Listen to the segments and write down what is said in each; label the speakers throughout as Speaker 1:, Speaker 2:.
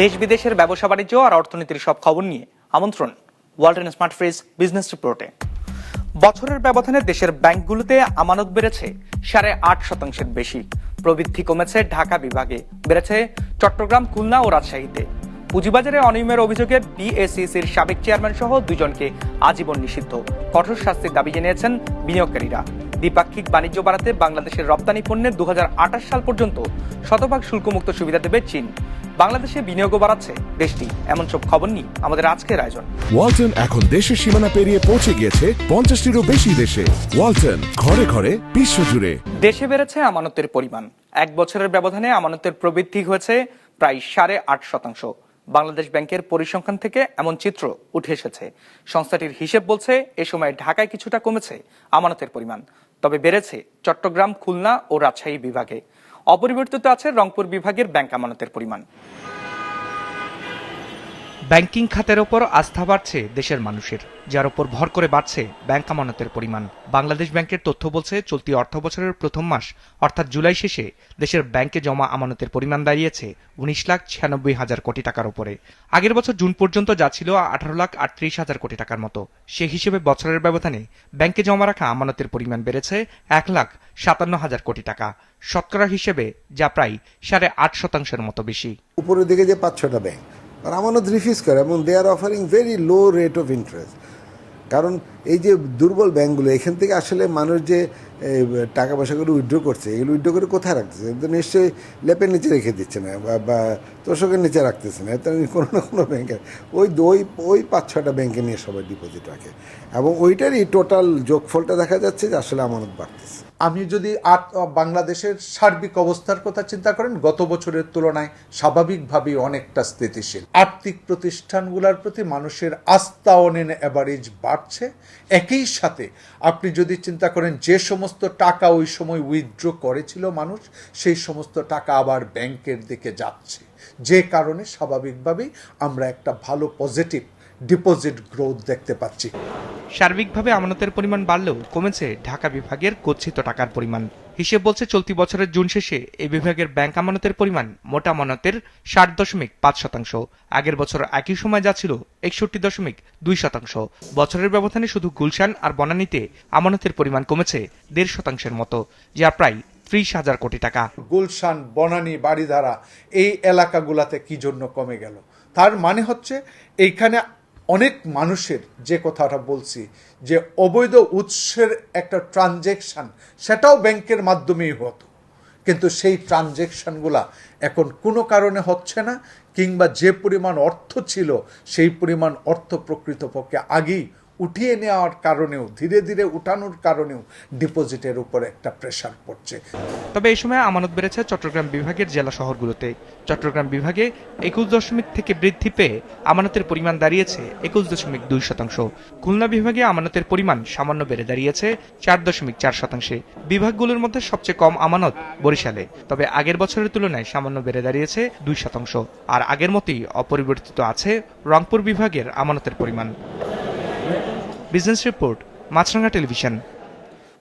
Speaker 1: দেশ বিদেশের ব্যবসা বাণিজ্য আর অর্থনীতির সব খবর নিয়ে আমন্ত্রণ world Walton smart fridge business রিপোর্টে বছরের ব্যবধানে দেশের ব্যাংকগুলোতে আমানত বেড়েছে সাড়ে আট শতাংশের বেশি। প্রবৃদ্ধি কমেছে ঢাকা বিভাগে, বেড়েছে চট্টগ্রাম, খুলনা ও রাজশাহীতে। পুঁজিবাজারে অনিয়মের অভিযোগে বিএসইসির সাবেক চেয়ারম্যান সহ দুজনকে আজীবন নিষিদ্ধ। কঠোর শাস্তির দাবি জানিয়েছেন বিনিয়োগকারীরা। দ্বিপাক্ষিক বাণিজ্য বাড়াতে বাংলাদেশের রপ্তানি পণ্যের দু হাজার আঠাশ সাল পর্যন্ত শতভাগ শুল্কমুক্ত সুবিধা দেবে চীন। বাংলাদেশে বিনিয়োগও বাড়াচ্ছে দেশটি। এমন সব খবর নিয়ে আমাদের আজকের আয়োজন।
Speaker 2: ওয়ালটন এখন দেশের সীমানা পেরিয়ে পৌঁছে গিয়েছে পঞ্চাশটিরও বেশি দেশে। ওয়ালটন ঘরে ঘরে বিশ্বজুড়ে
Speaker 1: দেশে বেড়েছে আমানতের পরিমাণ। এক বছরের ব্যবধানে আমানতের প্রবৃদ্ধি হয়েছে প্রায় সাড়ে আট শতাংশ। বাংলাদেশ ব্যাংকের পরিসংখ্যান থেকে এমন চিত্র উঠে এসেছে। সংস্থাটির হিসেব বলছে এ সময় ঢাকায় কিছুটা কমেছে আমানতের পরিমাণ। তবে বেড়েছে চট্টগ্রাম খুলনা ও রাজশাহী বিভাগে। অপরিবর্তিত আছে রংপুর বিভাগের ব্যাংক আমানতের পরিমাণ। ব্যাংকিং খাতের ওপর আস্থা বাড়ছে দেশের মানুষের, যার ওপর ভর করে বাড়ছে ব্যাংক আমানতের পরিমাণ। বাংলাদেশ ব্যাংকের তথ্য বলছে, চলতি অর্থ বছরের প্রথম মাস, অর্থাৎ জুলাই শেষে, দেশের ব্যাংকে জমা আমানতের পরিমাণ দাঁড়িয়েছে উনিশ লাখ ছিয়ানব্বই হাজার কোটি টাকার উপরে। আগের বছর জুন পর্যন্ত যা ছিল আঠারো লাখ আটত্রিশ হাজার কোটি টাকার মতো। সে হিসেবে বছরের ব্যবধানে ব্যাংকে জমা রাখা আমানতের পরিমাণ বেড়েছে এক লাখ সাতান্ন হাজার কোটি টাকা। শতকরা হিসেবে যা প্রায় সাড়ে আট শতাংশের মতো বেশি।
Speaker 3: উপরের দিকে যে পাঁচ ছটা ব্যাংক আর আমানত রিফিউজ করে এবং they are offering very low rate of interest কারণ এই যে দুর্বল ব্যাংকগুলো, এখান থেকে আসলে মানুষ যে টাকা পয়সাগুলো উইথড্র করছে, এগুলো উইথড্র করে কোথায় রাখতেছে? তো নিশ্চয়ই লেপের নিচে রেখে দিচ্ছে না, বা- তোষকের নিচে রাখতেছে না। তো কোনো না কোনো ব্যাংকে ওই ওই ওই পাঁচ ছটা ব্যাংকে নিয়ে সবাই ডিপোজিট রাখে। এবং ওইটারই টোটাল যোগফলটা দেখা যাচ্ছে যে আসলে আমানত বাড়তেছে।
Speaker 4: আমি যদি আট- বাংলাদেশের সার্বিক অবস্থার কথা চিন্তা করেন, গত বছরের তুলনায় স্বাভাবিকভাবেই অনেকটা স্থিতিশীল। আর্থিক প্রতিষ্ঠানগুলোর প্রতি মানুষের আস্থা অনেন অ্যাভারেজ বাড়ছে। একই সাথে আপনি যদি চিন্তা করেন, যে সমস্ত টাকা ওই সময় উইথড্র করেছিল মানুষ, সেই সমস্ত টাকা আবার ব্যাংকের দিকে যাচ্ছে। যে কারণে স্বাভাবিকভাবেই আমরা একটা ভালো পজিটিভ ডিপোজিট গ্রোথ দেখতে পাচ্ছি।
Speaker 1: সার্বিকভাবে আমানতের পরিমাণ বাড়লেও কমেছে ঢাকা বিভাগের গচ্ছিত টাকার পরিমাণ। হিসেব বলছে চলতি বছরের জুন শেষে এই বিভাগের ব্যাংক আমানতের পরিমাণ মোটা আমানতের ষাট দশমিক পাঁচ শতাংশ। আগের বছর একই সময় যা ছিল একষট্টি দশমিক দুই শতাংশ। বছরের ব্যবধানে শুধু গুলশান আর বনানীতে আমানতের পরিমাণ কমেছে দেড় শতাংশের মতো যা প্রায় ত্রিশ হাজার কোটি টাকা।
Speaker 4: গুলশান বনানী বাড়িধারা এই এলাকাগুলাতে কি জন্য কমে গেল? তার মানে হচ্ছে এইখানে অনেক মানুষের যে কথাটা বলছি, যে অবৈধ উৎসের একটা ট্রানজেকশন সেটাও ব্যাংকের মাধ্যমেই হতো। কিন্তু সেই ট্রানজেকশানগুলা এখন কোনো কারণে হচ্ছে না, কিংবা যে পরিমাণ অর্থ ছিল, সেই পরিমাণ অর্থ প্রকৃতপক্ষে আগেই উঠিয়ে নেওয়ার কারণেও, ধীরে ধীরে উঠানোর কারণেও ডিপোজিটের উপর একটা প্রেশার পড়ছে।
Speaker 1: তবে এই সময় আমানত বেড়েছে চট্টগ্রাম বিভাগের জেলা শহরগুলোতে। চট্টগ্রাম বিভাগে একুশ দশমিক থেকে বৃদ্ধি পেয়ে আমানতের পরিমাণ দাঁড়িয়েছে একুশ দশমিক দুই শতাংশ। খুলনা বিভাগে আমানতের পরিমাণ সামান্য বেড়ে দাঁড়িয়েছে চার দশমিক চার শতাংশে। বিভাগগুলোর মধ্যে সবচেয়ে কম আমানত বরিশালে। তবে আগের বছরের তুলনায় সামান্য বেড়ে দাঁড়িয়েছে দুই শতাংশ। আর আগের মতোই অপরিবর্তিত আছে রংপুর বিভাগের আমানতের পরিমাণ। Business report Maasranga television.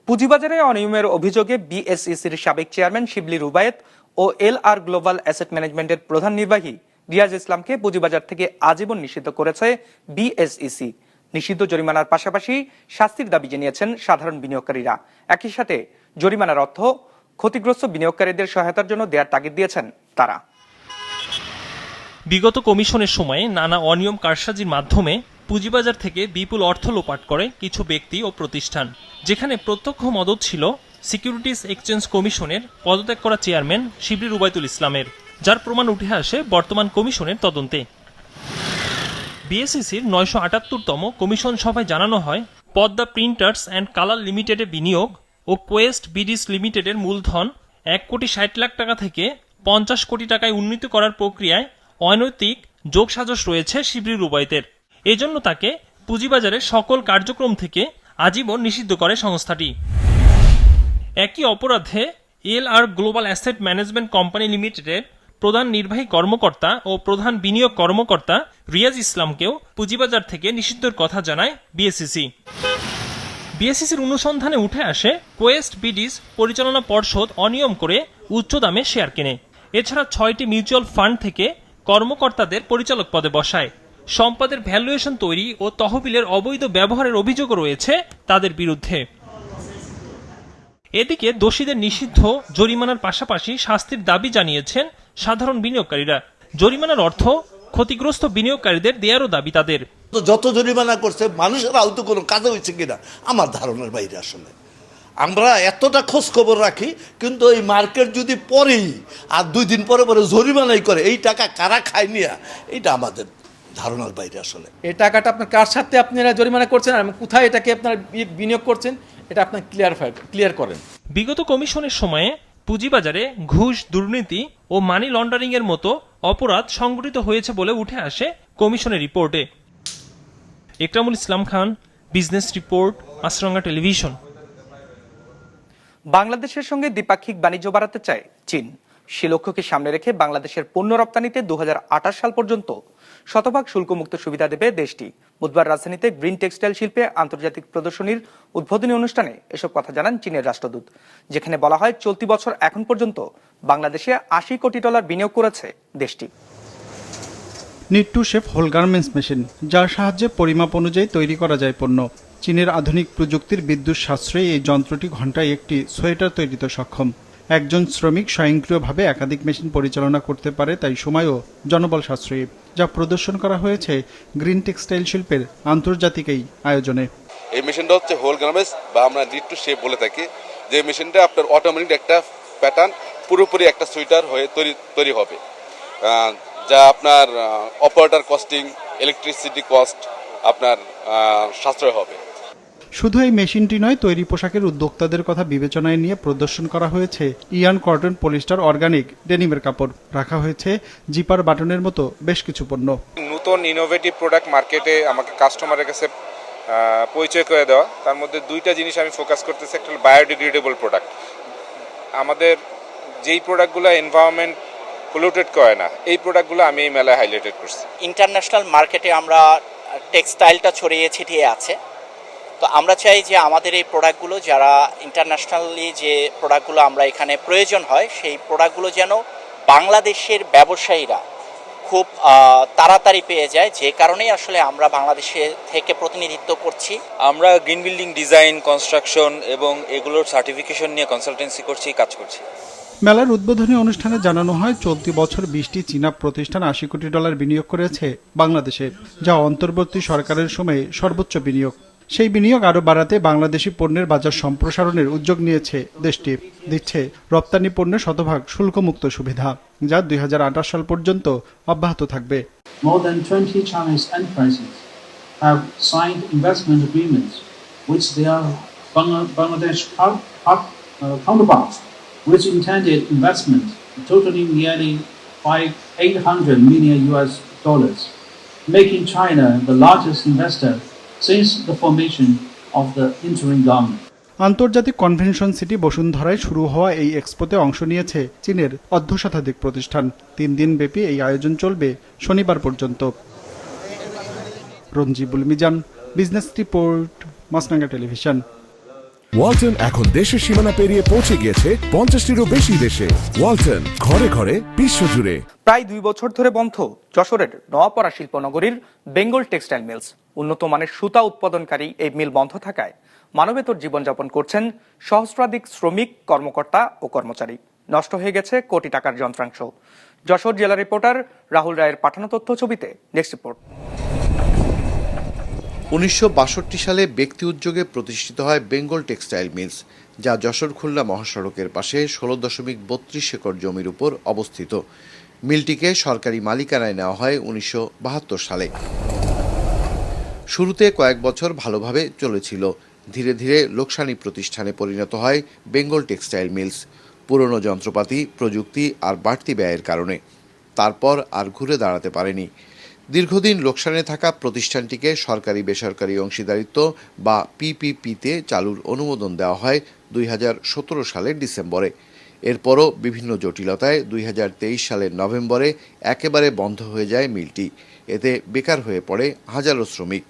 Speaker 1: পুঁজিবাজারে অনিয়মের অভিযোগে বিএসইসির সাবেক চেয়ারম্যান শিবলি রুবায়েত ও এল আর গ্লোবাল অ্যাসেট ম্যানেজমেন্টের প্রধান নির্বাহী রিয়াজ ইসলামকে পুঁজিবাজার থেকে আজীবন নিষিদ্ধ করেছে বিএসইসি। নিষিদ্ধ জরিমানার পাশাপাশি শাস্তির দাবি জানিয়েছেন সাধারণ বিনিয়োগকারীরা। একই সাথে জরিমানার অর্থ ক্ষতিগ্রস্ত বিনিয়োগকারীদের সহায়তার জন্য দেওয়ার তাগিদ দিয়েছেন তারা।
Speaker 5: বিগত কমিশনের সময়ে নানা অনিয়ম কারসাজির মাধ্যমে পুঁজিবাজার থেকে বিপুল অর্থ লোপাট করে কিছু ব্যক্তি ও প্রতিষ্ঠান। যেখানে প্রত্যক্ষ মদত ছিল সিকিউরিটিজ এক্সচেঞ্জ কমিশনের পদত্যাগ করা চেয়ারম্যান শিবলি রুবায়তুল ইসলামের, যার প্রমাণ উঠে আসে বর্তমান কমিশনের তদন্তে। বিএসসিসির নয়শো আটাত্তরতম কমিশন সভায় জানানো হয়, পদ্মা প্রিন্টার্স অ্যান্ড কালার লিমিটেডে বিনিয়োগ ও কোয়েস্ট বিডিস লিমিটেডের মূলধন এক কোটি ষাট লাখ টাকা থেকে পঞ্চাশ কোটি টাকায় উন্নীত করার প্রক্রিয়ায় অনৈতিক যোগসাজশ রয়েছে শিবরি রুবাইতের এজন্য তাকে পুঁজিবাজারের সকল কার্যক্রম থেকে আজীবন নিষিদ্ধ করে সংস্থাটি। একই অপরাধে L R global asset management company লিমিটেডের প্রধান নির্বাহী কর্মকর্তা ও প্রধান বিনিয়োগ কর্মকর্তা রিয়াজ ইসলামকেও পুঁজিবাজার থেকে নিষিদ্ধর কথা জানায় বিএসসিসি বিএসসিসির অনুসন্ধানে উঠে আসে, কোয়েস্ট বিডিস পরিচালনা পর্ষদ অনিয়ম করে উচ্চ দামে শেয়ার কেনে। এছাড়া ছয়টি মিউচুয়াল ফান্ড থেকে কর্মকর্তাদের পরিচালক পদে বসায়। সম্পদের ভ্যালুয়েশন তৈরি ও তহবিলের অবৈধ ব্যবহারের অভিযোগও রয়েছে তাদের বিরুদ্ধে। এদিকে দোষীদের নিষিদ্ধ জরিমানার পাশাপাশি শাস্তির দাবি জানিয়েছেন সাধারণ বিনিয়োগকারীরা। জরিমানার অর্থ ক্ষতিগ্রস্ত বিনিয়োগকারীদের দেয়ারও দাবি তাদের।
Speaker 6: যত জরিমানা করছে, মানুষের আহত কোনো কাজে হয়েছে কিনা, আমার ধারণার বাইরে আসলে। আমরা এতটা খোঁজ খবর রাখি, কিন্তু এই মার্কেট যদি পরেই আর দুই দিন পরে পরে জরিমানাই করে, এই টাকা কারা খায় নিয়া এটা আমাদের ধারণার বাইরে আসলে।
Speaker 7: এই টাকাটা আপনার কার সাথে আপনারা জরিমানা করছেন আর কোথায় এটাকে আপনারা বিনিয়োগ করছেন এটা আপনার ক্লিয়ারফাই ক্লিয়ার করেন।
Speaker 5: বিগত কমিশনের সময়ে পুঁজিবাজারে ঘুষ দুর্নীতি ও মানি লন্ডারিং এর মতো অপরাধ সংগঠিত হয়েছে বলে উঠে আসে কমিশনের রিপোর্টে। Ekramul Islam Khan business report Maasranga television.
Speaker 1: বাংলাদেশের সঙ্গে দ্বিপাক্ষিক বাণিজ্য বাড়াতে চায় চীন। সে লক্ষ্যকে সামনে রেখে বাংলাদেশের পণ্য রপ্তানিতে দু হাজার আঠাশ সাল পর্যন্ত শতভাগ শুল্কমুক্ত সুবিধা দেবে দেশটি। বুধবার রাজধানীতে গ্রিন টেক্সটাইল শিল্পে আন্তর্জাতিক প্রদর্শনীর উদ্বোধনী অনুষ্ঠানে এসব কথা জানান চীনের রাষ্ট্রদূত, যেখানে বলা হয় চলতি বছর এখন পর্যন্ত বাংলাদেশে আশি কোটি ডলার বিনিয়োগ করেছে দেশটি।
Speaker 8: Knit to shape whole garments machine, যার সাহায্যে পরিমাপ অনুযায়ী তৈরি করা যায় পণ্য। চীনের আধুনিক প্রযুক্তির বিদ্যুৎ সাশ্রয়ী এই যন্ত্রটি ঘন্টায় একটি সোয়েটার তৈরিতে সক্ষম। একজন শ্রমিক স্বয়ংক্রিয়ভাবে একাধিক মেশিন পরিচালনা করতে পারে, তাই সময়ও জনবল সাশ্রয়ী। যা প্রদর্শন করা হয়েছে গ্রিন টেক্সটাইল শিল্পের আন্তর্জাতিক এই আয়োজনে।
Speaker 9: এই মেশিনটা হচ্ছে হোল গ্রামেস বা আমরা লিড টু শেপ বলে থাকি। যে মেশিনটা আপনার অটোমেটিক একটা প্যাটার্ন পুরোপুরি একটা সুইটার হয়ে তৈরি তৈরি হবে। যা আপনার অপারেটার কস্টিং ইলেকট্রিসিটি কস্ট আপনার সাশ্রয় হবে।
Speaker 8: শুধু এই মেশিনটি নয় তৈরি পোশাকের উদ্যোক্তাদের কথা বিবেচনায় নিয়ে প্রদর্শন করা হয়েছে ইয়ান কটন পলিস্টার অর্গানিক ডেনিমের কাপড়। রাখা হয়েছে জিপার বাটনের মতো বেশ কিছু পণ্য।
Speaker 10: নতুন ইনোভেটিভ প্রোডাক্ট মার্কেটে আমাকে কাস্টমারের কাছে পরিচয় করে দেওয়া। তার মধ্যে দুইটা জিনিস আমি ফোকাস করতেছি একটা বায়োডিগ্রেডেবল প্রোডাক্ট আমাদের যেই প্রোডাক্টগুলো এনভায়রনমেন্ট পলিউটেড করে না এই প্রোডাক্টগুলো আমি এই মেলায় হাইলাইটেড করছি।
Speaker 11: ইন্টারন্যাশনাল মার্কেটে আমরা টেক্সটাইলটা ছড়িয়ে ছিটিয়ে আছে। তো আমরা চাই যে আমাদের এই প্রোডাক্টগুলো যারা ইন্টারন্যাশনালি যে প্রোডাক্টগুলো আমরা এখানে প্রয়োজন হয় সেই প্রোডাক্টগুলো যেন বাংলাদেশের ব্যবসায়ীরা খুব তাড়াতাড়ি পেয়ে যায়। যে কারণেই আসলে আমরা বাংলাদেশে থেকে প্রতিনিধিত্ব করছি।
Speaker 12: আমরা গ্রিন বিল্ডিং ডিজাইন কনস্ট্রাকশন এবং এগুলোর সার্টিফিকেশন নিয়ে কনসালটেন্সি করছি কাজ করছি।
Speaker 8: মেলার উদ্বোধনী অনুষ্ঠানে জানানো হয় চলতি বছর বিশটি চীনা প্রতিষ্ঠান আশি কোটি ডলার বিনিয়োগ করেছে বাংলাদেশে যা অন্তর্বর্তী সরকারের সময়ে সর্বোচ্চ বিনিয়োগ। সেই বিনিয়োগ আরও বাড়াতে বাংলাদেশি পণ্যের বাজার সম্প্রসারণের উদ্যোগ নিয়েছে দেশটি, দিচ্ছে রপ্তানি পণ্যের শতভাগ শুল্কমুক্ত সুবিধা, যা দুই হাজার সাল পর্যন্ত অব্যাহত থাকবে।
Speaker 13: Making China the largest investor since the formation of the interim government.
Speaker 8: আন্তর্জাতিক কনভেনশন সিটি বসুন্ধরায় শুরু হওয়া এই এক্সপোতে অংশ নিয়েছে চীনের অর্ধশতাধিক প্রতিষ্ঠান। তিন দিন ব্যাপী এই আয়োজন চলবে শনিবার পর্যন্ত। Ranjibul Mizan business report Maasranga television.
Speaker 2: Walton এখন দেশের সীমানা পেরিয়ে পৌঁছে গিয়েছে পঞ্চাশটিরও বেশি দেশে। ওয়ালটন ঘরে ঘরে বিশ্বজুড়ে।
Speaker 1: প্রায় দুই বছর ধরে বন্ধ যশোরের নোয়াপাড়া শিল্পনগরীর বেঙ্গল টেক্সটাইল মিলস। উন্নত মানের সুতা উৎপাদনকারী এই মিল বন্ধ থাকায় মানবেতর জীবনযাপন করছেন সহস্রাধিক শ্রমিক, কর্মকর্তা ও কর্মচারী। নষ্ট হয়ে গেছে কোটি টাকার যন্ত্রাংশ। যশোর জেলা রিপোর্টার রাহুল রায়ের পাঠানো তথ্য ছবিতে নেক্সট রিপোর্ট।
Speaker 14: উনিশশো বাষট্টি সালে ব্যক্তি উদ্যোগে প্রতিষ্ঠিত হয় বেঙ্গল টেক্সটাইল মিলস, যা যশোর খুলনা মহাসড়কের পাশে ষোলো দশমিক বত্রিশ একর জমির উপর অবস্থিত। মিলটিকে সরকারি মালিকানায় নেওয়া হয় উনিশশো বাহাত্তর সালে। শুরুতে কয়েক বছর ভালোভাবে চলেছিল। ধীরে ধীরে লোকসানি প্রতিষ্ঠানে পরিণত হয় বেঙ্গল টেক্সটাইল মিলস। পুরনো যন্ত্রপাতি, প্রযুক্তি আর বাড়তি ব্যয়ের কারণে। তারপর আর ঘুরে দাঁড়াতে পারেনি। দীর্ঘদিন লোকসানে থাকা প্রতিষ্ঠানটিকে সরকারি বেসরকারি অংশীদারিত্ব বা পিপিপিতে চালুর অনুমোদন দেওয়া হয় দুই হাজার সতেরো সালের ডিসেম্বরে। এরপরও বিভিন্ন জটিলতায় দুই হাজার তেইশ সালের নভেম্বরে একেবারে বন্ধ হয়ে যায় মিলটি। এতে বেকার হয়ে পড়ে হাজারো শ্রমিক।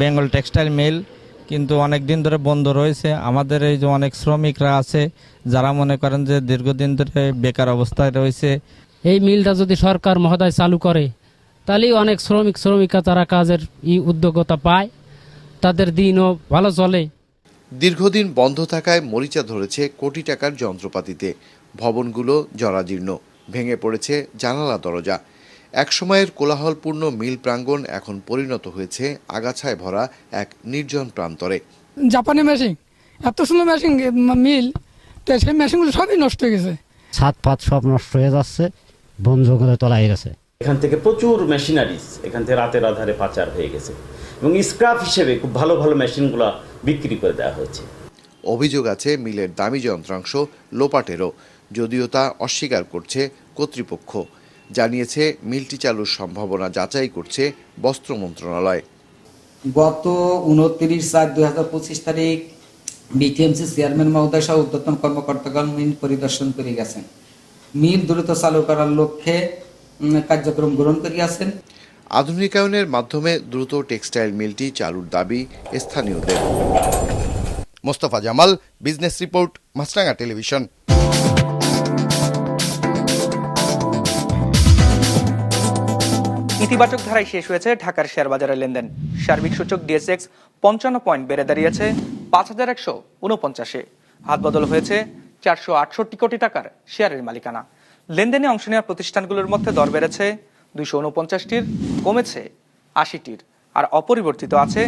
Speaker 15: বেঙ্গল টেক্সটাইল মিল কিন্তু অনেক দিন ধরে বন্ধ রয়েছে। আমাদের এই যে অনেক শ্রমিকরা আছে যারা মনে করেন যে দীর্ঘদিন ধরে বেকার অবস্থায় রয়েছে
Speaker 16: এই মিলটা যদি সরকার মহোদয় চালু করে তাহলেই অনেক শ্রমিক শ্রমিকা তারা কাজের ই উদ্যোগতা পায় তাদের দিনও ভালো চলে।
Speaker 14: দীর্ঘদিন বন্ধ থাকায় মরিচা ধরেছে কোটি টাকার যন্ত্রপাতিতে। ভবনগুলো জরাজীর্ণ ভেঙে পড়েছে জানালা দরজা। একসময়ের কোলাহলপূর্ণ মিল প্রাঙ্গণ এখন পরিণত হয়েছে আগাছায় ভরা এক নির্জন প্রান্তরে।
Speaker 17: জাপানি মেশিন এত সুন্দর মেশিন মিল তো সেই মেশিনগুলো সবই নষ্ট হয়ে গেছে।
Speaker 16: ছাদ ফাত সব নষ্ট হয়ে যাচ্ছে বন জঙ্গলে তলায় গেছে।
Speaker 18: এখান থেকে প্রচুর মেশিনারিজ এখান থেকে রাতের আধারে পাচার হয়ে গেছে। এবং স্ক্রাপ হিসেবে খুব ভালো ভালো মেশিনগুলো বিক্রি করে দেওয়া হয়েছে।
Speaker 14: অভিযোগ আছে মিলের দামি যন্ত্রাংশ লোপাটেরও যদিও তা অস্বীকার করছে কর্তৃপক্ষ। জানিয়েছে মিলটি চালুর সম্ভাবনা যাচাই করছে বস্ত্র মন্ত্রণালয়।
Speaker 19: গত উনত্রিশ চার দুই হাজার পঁচিশ তারিখ বিটিএমসি চেয়ারম্যান মহোদয় সহ উদ্যতন কর্মকর্তাগণ মিল পরিদর্শন করে গেছেন। মিল দ্রুত চালু করার লক্ষ্যে কার্যক্রম গ্রহণ করিয়াছেন
Speaker 14: আধুনিকায়নের মাধ্যমে দ্রুত টেক্সটাইল মিলটি চালুর দাবি স্থানীয়দের। Mostafa Jamal business report Maasranga television.
Speaker 1: ইতিবাচক ধারায় শেষ হয়েছে ঢাকার শেয়ার বাজারের লেনদেন। সার্বিক সূচক ডিএসএক্স পঞ্চান্ন পয়েন্ট বেড়ে দাঁড়িয়েছে পাঁচ হাজার একশো উনপঞ্চাশে হাত বদল হয়েছে চারশো আটষট্টি কোটি টাকার শেয়ারের মালিকানা। লেনদেনে অংশ নেওয়া প্রতিষ্ঠানগুলোর মধ্যে দর বেড়েছে দুইশো উনপঞ্চাশটির কমেছে আশিটির, আর অপরিবর্তিত আছে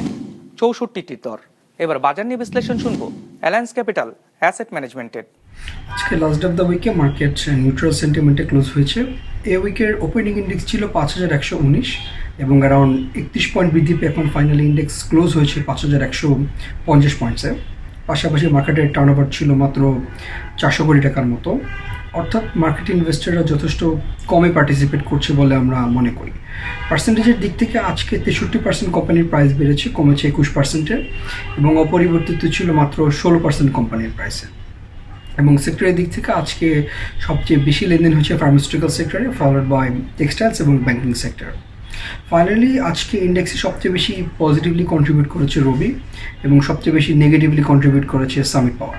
Speaker 1: চৌষট্টিটির দর। এবার বাজার নিয়ে বিশ্লেষণ শুনব অ্যালায়েন্স ক্যাপিটাল অ্যাসেট ম্যানেজমেন্টের।
Speaker 17: আজকে লাস্ট অফ দ্য উইকে মার্কেট নিউট্রাল সেন্টিমেন্টে ক্লোজ হয়েছে। এ উইকের ওপেনিং ইন্ডেক্স ছিল পাঁচ হাজার একশো উনিশ এবং অ্যারাউন্ড একত্রিশ পয়েন্ট বৃদ্ধি পেয়ে এখন ফাইনালি ইন্ডেক্স ক্লোজ হয়েছে পাঁচ হাজার একশো পঞ্চাশ পয়েন্টসে পাশাপাশি মার্কেটের টার্ন ওভার ছিল মাত্র চারশো কোটি টাকার মতো। অর্থাৎ মার্কেট ইনভেস্টররা যথেষ্ট কমে পার্টিসিপেট করছে বলে আমরা মনে করি। পার্সেন্টেজের দিক থেকে আজকে তেষট্টি পার্সেন্ট কোম্পানির প্রাইস বেড়েছে, কমেছে একুশ পার্সেন্টের এবং অপরিবর্তিত ছিল মাত্র ষোলো পার্সেন্ট কোম্পানির প্রাইসে এবং সেক্টরের দিক থেকে আজকে সবচেয়ে বেশি লেনদেন হচ্ছে ফার্মাসিউটিক্যাল সেক্টরে ফলোড বাই টেক্সটাইলস এবং ব্যাংকিং সেক্টর ফাইনালি আজকে ইন্ডেক্সে সবচেয়ে বেশি পজিটিভলি কন্ট্রিবিউট করেছে রবি এবং সবচেয়ে বেশি নেগেটিভলি কন্ট্রিবিউট করেছে সামিট পাওয়ার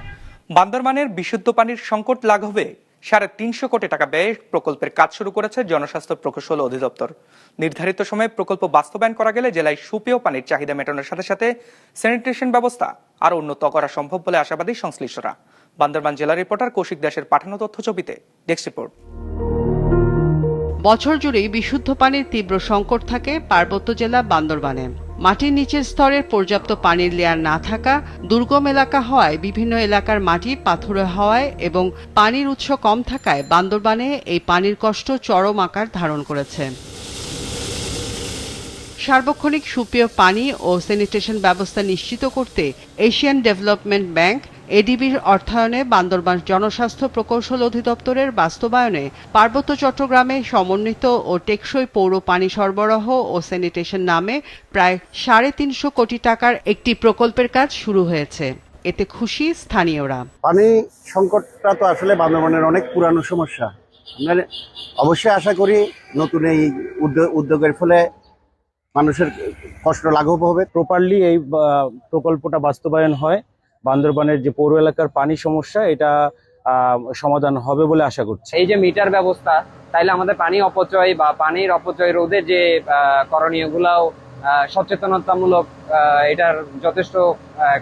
Speaker 1: বান্দরবানের বিশুদ্ধ পানির সংকট লাঘবে, সাড়ে তিনশো কোটি টাকা ব্যয়ে প্রকল্পের কাজ শুরু করেছে জনস্বাস্থ্য প্রকৌশল অধিদপ্তর। নির্ধারিত সময়ে প্রকল্প বাস্তবায়ন করা গেলে জেলায় সুপেয় পানির চাহিদা মেটানোর সাথে সাথে স্যানিটেশন ব্যবস্থা আরও উন্নত করা সম্ভব বলে আশাবাদী সংশ্লিষ্টরা। বান্দরবান জেলা রিপোর্টার কৌশিক দাসের পাঠানো তথ্য ছবিতে ডেস্ক রিপোর্ট।
Speaker 20: বছর জুড়েই বিশুদ্ধ পানির তীব্র সংকট থাকে পার্বত্য জেলা বান্দরবানে। মাটির নিচের স্তরের পর্যাপ্ত পানির লেয়ার না থাকা, দুর্গম এলাকা হওয়ায় বিভিন্ন এলাকার মাটি পাথুরে হওয়ায় এবং পানির উৎস কম থাকায় বান্দরবানে এই পানির কষ্ট চরম আকার ধারণ করেছে। সার্বক্ষণিক সুপেয় পানি ও স্যানিটেশন ব্যবস্থা নিশ্চিত করতে এশিয়ান ডেভেলপমেন্ট ব্যাংক এডিবির অর্থায়নে বান্দরবান জনস্বাস্থ্য প্রকৌশল অধিদপ্তরের বাস্তবায়নে পার্বত্য চট্টগ্রামে সমন্বিত ও টেকসই পৌর পানি সরবরাহ ও স্যানিটেশন নামে প্রায় সাড়ে তিনশো কোটি টাকার একটি প্রকল্পের কাজ শুরু হয়েছে। এতে খুশি স্থানীয়রা।
Speaker 21: পানি সংকটটা তো আসলে বান্দরবানের অনেক পুরানো সমস্যা। আমরা অবশ্যই আশা করি নতুন এই উদ্যোগ উদ্যোগের ফলে মানুষের কষ্ট লাঘব হবে।
Speaker 22: প্রপারলি এই প্রকল্পটা বাস্তবায়ন হয়। বান্দরবানের যে পৌর এলাকার পানি সমস্যা এটা সমাধান হবে বলে আশা করছি।
Speaker 23: এই যে মিটার ব্যবস্থা তাইলে আমাদের পানি অপচয় বা পানির অপচয় রোধে যে করণীয়গুলাও সচেতনতামূলক এটার যথেষ্ট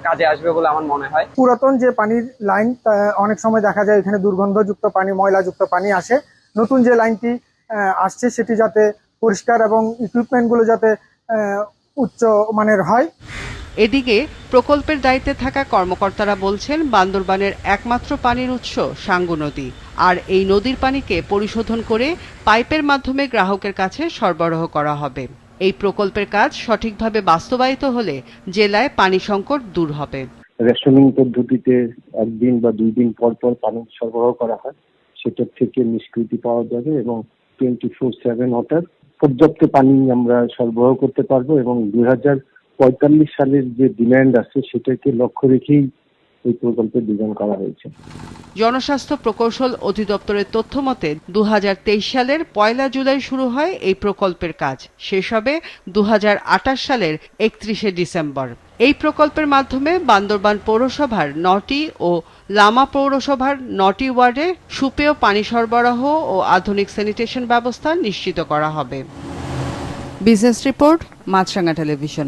Speaker 23: কাজে আসবে বলে আমার মনে হয়।
Speaker 24: পুরাতন যে পানির লাইন তা অনেক সময় দেখা যায় এখানে দুর্গন্ধযুক্ত পানি ময়লাযুক্ত পানি আসে। নতুন যে লাইনটি আসছে সেটি যাতে পরিষ্কার এবং ইকুইপমেন্টগুলো যাতে উচ্চ মানের হয়।
Speaker 20: এদিকে প্রকল্পের দায়িত্বে থাকা কর্মকর্তারা বলছেন, বান্দরবানের একমাত্র পানির উৎস সাঙ্গু নদী। আর এই নদীর পানিকে পরিশোধন করে পাইপের মাধ্যমে গ্রাহকের কাছে সরবরাহ করা হবে। এই প্রকল্পের কাজ সঠিকভাবে বাস্তবায়িত হলে জেলায় পানি সংকট দূর হবে।
Speaker 25: রেশনিং পদ্ধতিতে একদিন বা দুই দিন পর পর পানি সরবরাহ করা হয়। সেটার থেকে নিষ্কৃতি পাওয়া যাবে এবং টোয়েন্টি ফোর সেভেন ওয়াটার পর্যাপ্ত পানি আমরা সরবরাহ করতে পারব এবং দুই হাজার পঁয়তাল্লিশ সালের যে ডিমান্ড আছে, সেটাকে লক্ষ্য রেখেই এই প্রকল্পের ডিজাইন করা হয়েছে।
Speaker 20: জনস্বাস্থ্য প্রকৌশল অধিদপ্তরের তথ্য মতে দু সালের পয়লা জুলাই শুরু হয় এই প্রকল্পের কাজ। শেষ হবে দুহাজার আঠাশ সালের একত্রিশে ডিসেম্বর। এই প্রকল্পের মাধ্যমে বান্দরবান পৌরসভার নটি ও লামা পৌরসভার নটি ওয়ার্ডে সুপেয় পানি সরবরাহ ও আধুনিক স্যানিটেশন ব্যবস্থা নিশ্চিত করা হবে। Business report Maasranga television.